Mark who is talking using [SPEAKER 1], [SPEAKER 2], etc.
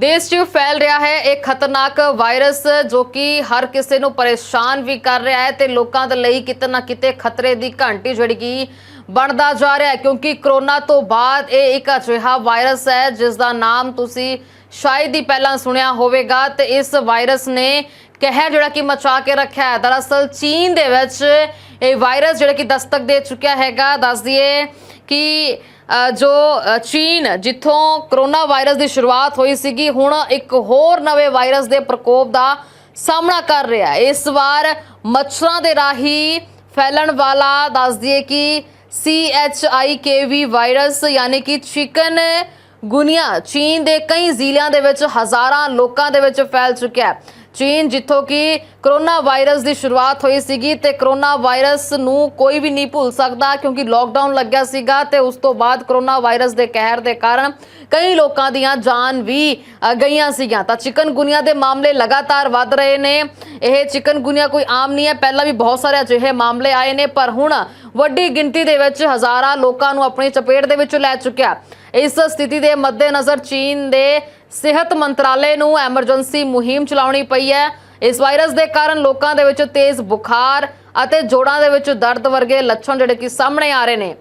[SPEAKER 1] ਦੇਸ਼ 'ਚ ਫੈਲ ਰਿਹਾ ਹੈ ਇਹ ਖਤਰਨਾਕ ਵਾਇਰਸ ਜੋ ਕਿ ਹਰ ਕਿਸੇ ਨੂੰ ਪਰੇਸ਼ਾਨ ਵੀ ਕਰ ਰਿਹਾ ਹੈ ਤੇ ਲੋਕਾਂ ਦੇ ਲਈ ਕਿਤੇ ਨਾ ਕਿਤੇ ਖਤਰੇ ਦੀ ਘੰਟੀ ਜਿਹੜੀ ਕਿ ਬਣਦਾ ਜਾ ਰਿਹਾ ਹੈ, ਕਿਉਂਕਿ ਕਰੋਨਾ ਤੋਂ ਬਾਅਦ ਇਹ ਇੱਕ ਅਜਿਹਾ ਵਾਇਰਸ ਹੈ, ਜਿਸ ਦਾ ਨਾਮ ਤੁਸੀਂ ਸ਼ਾਇਦ ਹੀ ਪਹਿਲਾਂ ਸੁਣਿਆ ਹੋਵੇਗਾ ਤੇ ਇਸ ਵਾਇਰਸ ਨੇ ਕਹਿਰ ਜਿਹੜਾ ਕਿ ਮਚਾ ਕੇ ਰੱਖਿਆ ਹੈ। ਦਰਅਸਲ, ਚੀਨ ਦੇ ਵਿੱਚ ਇਹ ਵਾਇਰਸ ਜਿਹੜਾ ਕਿ ਦਸਤਕ ਦੇ ਚੁੱਕਿਆ ਹੈਗਾ, ਦੱਸ ਦਈਏ ਕਿ ਜੋ ਚੀਨ ਜਿੱਥੋਂ ਕਰੋਨਾ ਵਾਇਰਸ ਦੀ ਸ਼ੁਰੂਆਤ ਹੋਈ ਸੀਗੀ, ਹੁਣ ਇੱਕ ਹੋਰ ਨਵੇਂ ਵਾਇਰਸ ਦੇ ਪ੍ਰਕੋਪ ਦਾ ਸਾਹਮਣਾ ਕਰ ਰਿਹਾ ਇਸ ਵਾਰ ਮੱਛਰਾਂ ਦੇ ਰਾਹੀਂ ਫੈਲਣ ਵਾਲਾ, ਦੱਸ ਦਈਏ ਕਿ CHIKV ਵਾਇਰਸ, ਯਾਨੀ ਕਿ ਚਿਕਨ ਗੁਨੀਆ, ਚੀਨ ਦੇ ਕਈ ਜ਼ਿਲ੍ਹਿਆਂ ਦੇ ਵਿੱਚ ਹਜ਼ਾਰਾਂ ਲੋਕਾਂ ਦੇ ਵਿੱਚ ਫੈਲ ਚੁੱਕਿਆ ਹੈ। ਚੀਨ ਜਿੱਥੋਂ ਕਿ ਕਰੋਨਾ ਵਾਇਰਸ ਦੀ ਸ਼ੁਰੂਆਤ ਹੋਈ ਸੀਗੀ ਤੇ ਕਰੋਨਾ ਵਾਇਰਸ ਨੂੰ ਕੋਈ ਵੀ ਨਹੀਂ ਭੁੱਲ ਸਕਦਾ ਕਿਉਂਕਿ ਲੋਕਡਾਊਨ ਲੱਗਿਆ ਸੀਗਾ ਤੇ ਉਸ ਤੋਂ ਬਾਅਦ ਕਰੋਨਾ ਵਾਇਰਸ ਦੇ ਕਹਿਰ ਦੇ ਕਾਰਨ ਕਈ ਲੋਕਾਂ ਦੀਆਂ ਜਾਨ ਵੀ ਗਈਆਂ ਸੀਗੀਆਂ। ਤਾਂ ਚਿਕਨਗੁਨੀਆ ਦੇ ਮਾਮਲੇ ਲਗਾਤਾਰ ਵੱਧ ਰਹੇ ਨੇ। ਇਹ ਚਿਕਨਗੁਨੀਆ ਕੋਈ ਆਮ ਨਹੀਂ ਹੈ। ਪਹਿਲਾਂ ਵੀ ਬਹੁਤ ਸਾਰੇ ਅਜਿਹੇ ਮਾਮਲੇ ਆਏ ਨੇ, ਪਰ ਹੁਣ ਵੱਡੀ ਗਿਣਤੀ ਦੇ ਵਿੱਚ ਹਜ਼ਾਰਾਂ ਲੋਕਾਂ ਨੂੰ ਆਪਣੀ ਚਪੇਟ ਦੇ ਵਿੱਚ ਲੈ ਚੁੱਕਿਆ। ਇਸ ਸਥਿਤੀ ਦੇ ਮੱਦੇਨਜ਼ਰ ਚੀਨ ਦੇ ਸਿਹਤ ਮੰਤਰਾਲੇ ਨੂੰ ਐਮਰਜੈਂਸੀ ਮੁਹਿੰਮ ਚਲਾਉਣੀ ਪਈ ਹੈ। ਇਸ ਵਾਇਰਸ ਦੇ ਕਾਰਨ ਲੋਕਾਂ ਦੇ ਵਿੱਚ ਤੇਜ਼ ਬੁਖਾਰ ਅਤੇ ਜੋੜਾਂ ਦੇ ਵਿੱਚ ਦਰਦ ਵਰਗੇ ਲੱਛਣ ਜਿਹੜੇ ਕਿ ਸਾਹਮਣੇ ਆ ਰਹੇ ਨੇ।